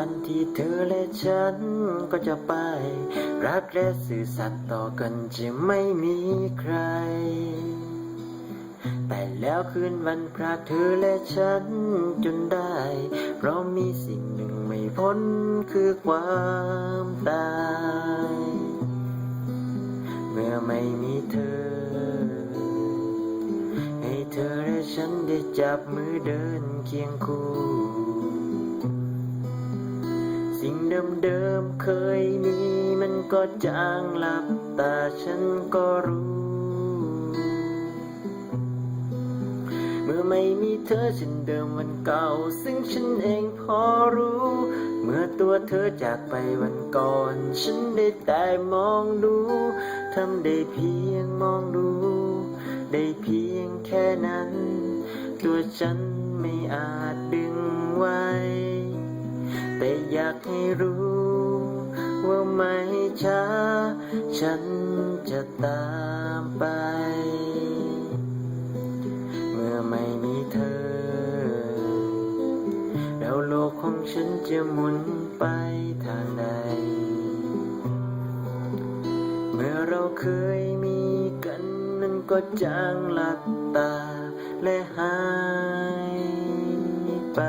ันที่เธอและฉันก็จะไป รักและสื่อสัตย์ต่อกันจะไม่มีใคร แต่แล้วคืนวันพรากเธอและฉันจนได้ เพราะมีสิ่งหนึ่งไม่พ้นคือความตาย เมื่อไม่มีเธอ ให้เธอและฉันได้จับมือเดินเคียงคู่ สิ่งเดิมๆเคยมีมันก็จางลับตาฉันก็รู้ เมื่อไม่มีเธอฉันเดิมวันเก่า ซึ่งฉันเองพอรู้ เมื่อตัวเธอจากไปวันก่อน ฉันได้แต่มองดูทำได้เพียงมองดู ได้เพียงแค่นั้น ตัวฉันไม่อาจดึงไว้ แต่อยากให้รู้ ว่าไม่ช้า ฉันจะตามไป เมื่อไม่มีเธอ แล้วโลกของฉันจะหมุนไปทางใด เมื่อเราเคยมีกันนั้นก็จางหลับตาและหายไป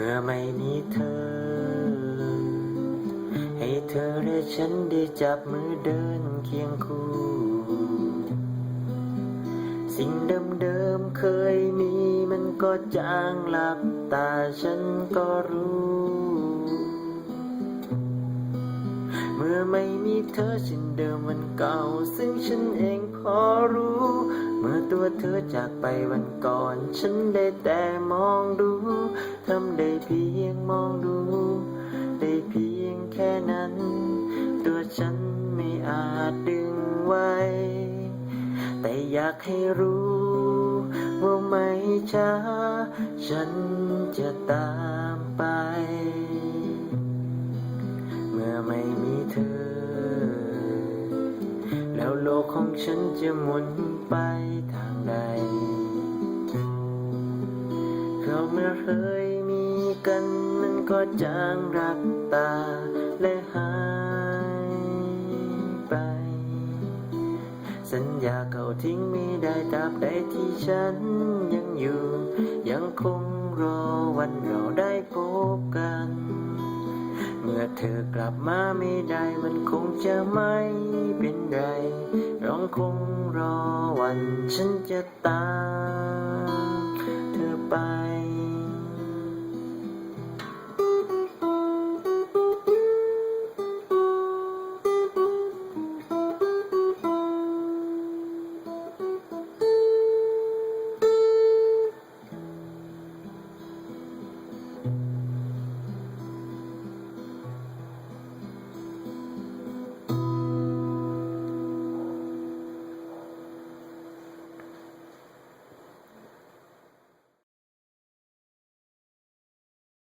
มื่อไม่มีเธอ ให้เธอและฉันได้จับมือเดินเคียงคู่ สิ่งเดิมๆเคยมีมันก็จางหลับตาฉันก็รู้ เมื่อไม่มีเธอฉันเดิมวันเก่า ซึ่งฉันเองพอรู้ เมื่อตัวเธอจากไปวันก่อน ฉันได้แต่มองดูทำได้เพียงมองดู ได้เพียงแค่นั้น ตัวฉันไม่อาจดึงไว้ แต่อยากให้รู้ว่าไม่ช้า ฉันจะตามไป เมื่อไม่มี เธอ แล้วโลกของฉันจะหมุนไปทางใดเขาเมื่อเคยมีกันมันก็จางรักตาและหายไป สัญญาเก่าทิ้งไม่ได้ตราบใดที่ฉันยังอยู่ ยังคงรอวันเราได้พบ เธอกลับมาไม่ได้มันคงจะไม่เป็นไรร้องคงรอวันฉันจะตามเธอไป